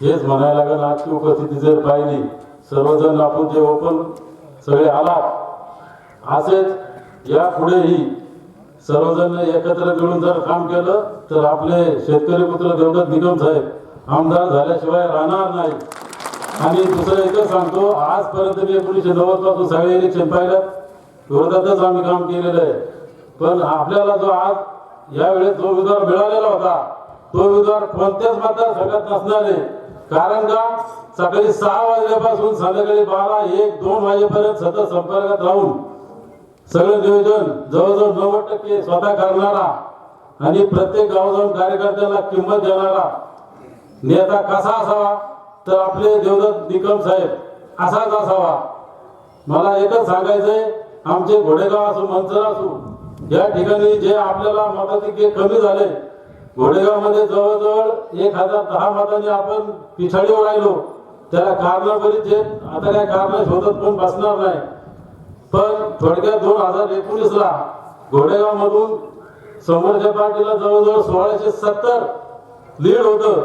हेच म्हणायला लागेल आजची उपस्थिती जर पाहिली सर्वजण आपण जे ओपन सगळे आलात. असेच या पुढेही सर्वजण एकत्र मिळून जर काम केलं तर आपले शेतकरी पुत्र देवदत्त निगम साहेब आमदार झाल्याशिवाय राहणार नाही. आणि दुसरं एकच सांगतो आजपर्यंत मी एकोणीसशे नव्वदपासून सगळे इलेक्शन पाहिलं विरोधातच आम्ही काम केलेलं आहे. पण आपल्याला जो आज यावेळेस जो उमेदवार मिळालेला होता तो उमेदवार कोणत्याच मतदारसंघात नसणार आहे. कारण का? सकाळी सहा वाजल्यापासून संध्याकाळी बारा एक दोन वाजेपर्यंत सतत संपर्कात राहून सगळं नियोजन जवळजवळ नव्वद टक्के स्वतः करणारा आणि प्रत्येक गाव जाऊन कार्यकर्त्यांना किंमत देणारा नेता कसा असावा? तर आपले देवदत्त निकम साहेब असाच असावा. मला एकच सांगायचंय आमचे घोडेगाव असो मंचर असो या ठिकाणी जे आपल्याला मताधिक्य कमी झाले घोडेगावमध्ये जवळजवळ एक हजार दहा मतांनी आपण पिछाडीवर राहिलो त्याला कारण बरीच आहेत आता काय कारण शोधत पण बसणार नाही. पण थोडक्यात दोन हजार एकोणीस ला घोडेगाव मधून समोरच्या पार्टीला जवळजवळ सोळाशे सत्तर लीड होतं.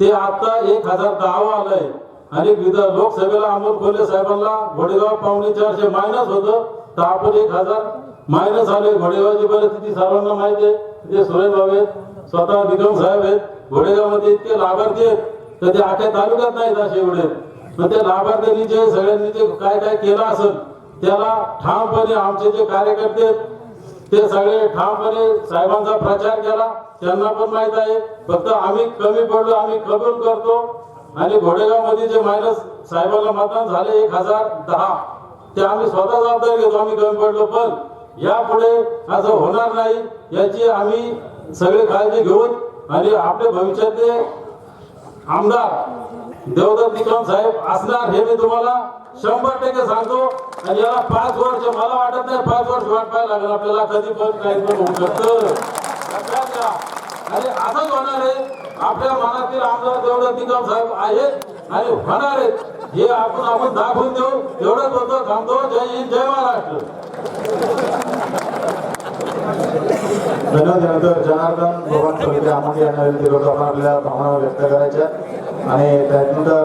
ते आता एक हजार दहा आलंय. आणि लोकसभेला अमोल खोले साहेबांना घोडेगाव पावणे चारशे मायनस होतं. तर आपण एक हजार मायनस आले घोडेगावची परिस्थिती सर्वांना माहिती आहे. जे सुरेश भाऊ आहेत स्वतः विक्रम साहेब आहेत घोडेगावमध्ये इतके लाभार्थी आहेत तर ते आख्या तालुक्यात नाहीत असे एवढे. पण त्या लाभार्थ्यांनी जे सगळ्यांनी जे काय काय केलं असेल त्याला ठामपणे आमचे जे कार्यकर्ते आहेत ते सगळे ठामपणे साहेबांचा प्रचार केला. त्यांना पण माहीत आहे फक्त आम्ही कमी पडलो आम्ही कबूल करतो. आणि घोडेगावमध्ये जे मायनस साहेबांना मतदान झाले एक हजार दहा ते आम्ही स्वतः जबाबदारी घेतो आम्ही कमी पडलो पण यापुढे असं होणार नाही याची आम्ही सगळे काळजी घेऊन आणि आपले भविष्यातले आमदार देवदत्त निकम साहेब असणार हे मी तुम्हाला शंभर टक्के सांगतो. आणि याला पाच वर्ष मला वाटत नाही पाच वर्ष वाट पाहायला लागेल आपल्याला. कधी पण काही पण होऊ शकतं. आणि असंच होणार आहे आपल्या मनातील आमदार देवदत्त निकम साहेब आहेत आणि होणार आहेत. हे आपण आपण दाखवून देऊ. एवढंच होतं. थांबतो. जय हिंद जय महाराष्ट्र. धन्यवाद जनार्दन भगवान समिती आमोदी यांना विनंती आपण आपल्या भावना व्यक्त करायच्या आणि त्यानंतर